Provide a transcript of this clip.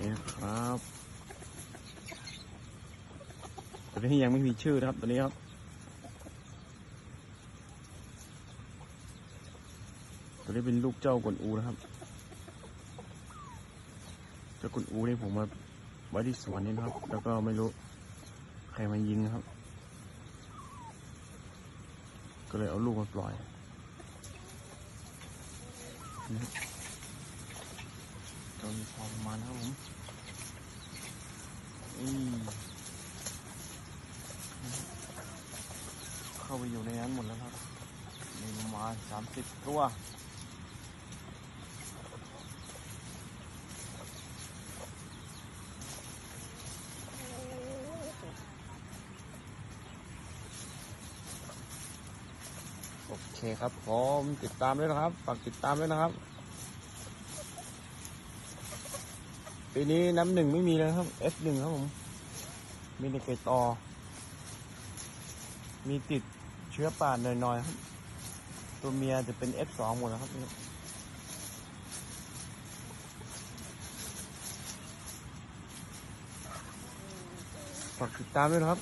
นี่ครับตัวนี้ยังไม่มีชื่อนะครับตัวนี้ครับตัวนี้เป็นลูกเจ้ากวนอูนะครับ เจ้ากวนอูนี่ผมมาไว้ที่สวนนี่นะครับ แล้วก็ไม่รู้ใครมายิงนะครับ ก็เลยเอาลูกมาปล่อยนะครับ จนพอประมาณนครับผมอืมเข้าไปอยู่ในนั้นหมดแล้วครับมีมาสามสิบตัวโอเคครับผมติดตามด้วยนะครับ ฝากติดตามด้วยนะครับ ปีนี้น้ำหนึ่งไม่มีแล้วครับ F1 ครับผม มีในเกตอ มีติดเชื้อป่าหน่อยๆครับ ตัวเมียจะเป็น F2 หมดแล้วครับนี่ฝากติดตามด้วยนะครับ